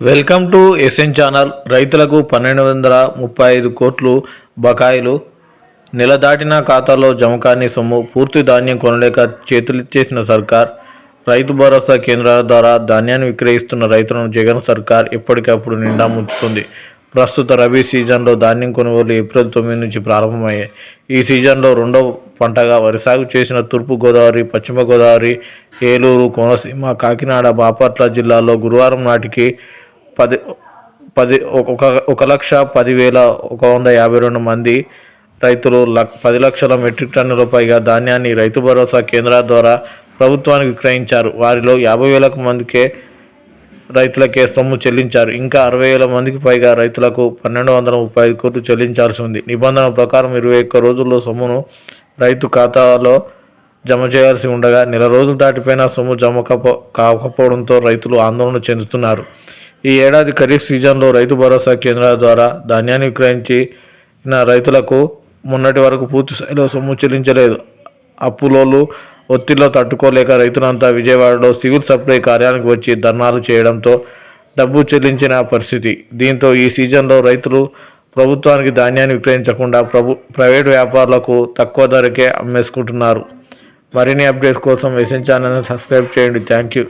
Welcome to SN channel. రైతులకు పన్నెండు వందల ముప్పై ఐదు కోట్లు బకాయిలు. నెల దాటిన ఖాతాలో జమ కాని సొమ్ము పూర్తి ధాన్యం కొనలేక చేతులిచ్చేసిన సర్కార్. రైతు భరోసా కేంద్రాల ద్వారా ధాన్యాన్ని విక్రయిస్తున్న రైతులను జగన్ సర్కార్ ఎప్పటికప్పుడు నిండా ముంచుతుంది. ప్రస్తుత రబీ సీజన్లో ధాన్యం కొనుగోలు ఏప్రిల్ తొమ్మిది నుంచి ప్రారంభమయ్యాయి. ఈ సీజన్లో రెండో పంటగా వరి సాగు చేసిన తూర్పు గోదావరి పశ్చిమ గోదావరి ఏలూరు కోనసీమ కాకినాడ బాపట్ల జిల్లాల్లో గురువారం నాటికి పది పది ఒక ఒక లక్ష పదివేల ఒక వంద యాభై రెండు మంది రైతులు లక్ పది లక్షల మెట్రిక్ టన్నుల పైగా ధాన్యాన్ని రైతు భరోసా కేంద్రాల ద్వారా ప్రభుత్వానికి విక్రయించారు. వారిలో యాభై వేలకు మందికే రైతులకే సొమ్ము చెల్లించారు. ఇంకా అరవై వేల మందికి పైగా రైతులకు పన్నెండు వందల ముప్పై ఐదు కోట్లు చెల్లించాల్సి ఉంది. నిబంధనల ప్రకారం ఇరవై ఒక్క రోజుల్లో సొమ్మును రైతు ఖాతాలో జమ చేయాల్సి ఉండగా నెల రోజులు దాటిపోయినా సొమ్ము జమ కాకపోవడంతో రైతులు ఆందోళన చెందుతున్నారు. ఈ ఏడాది ఖరీఫ్ సీజన్లో రైతు భరోసా కేంద్రాల ద్వారా ధాన్యాన్ని విక్రయించిన రైతులకు మొన్నటి వరకు పూర్తి స్థాయిలో సొమ్ము చెల్లించలేదు. అప్పులోళ్ళు ఒత్తిడిలో తట్టుకోలేక రైతులంతా విజయవాడలో సివిల్ సప్లై కార్యానికి వచ్చి ధర్నాలు చేయడంతో డబ్బు చెల్లించిన పరిస్థితి. దీంతో ఈ సీజన్లో రైతులు ప్రభుత్వానికి ధాన్యాన్ని విక్రయించకుండా ప్రభు ప్రైవేట్ వ్యాపారులకు తక్కువ ధరకే అమ్మేసుకుంటున్నారు. మరిన్ని అప్డేట్స్ కోసం ఎస్ఎన్ సబ్స్క్రైబ్ చేయండి. Thank you.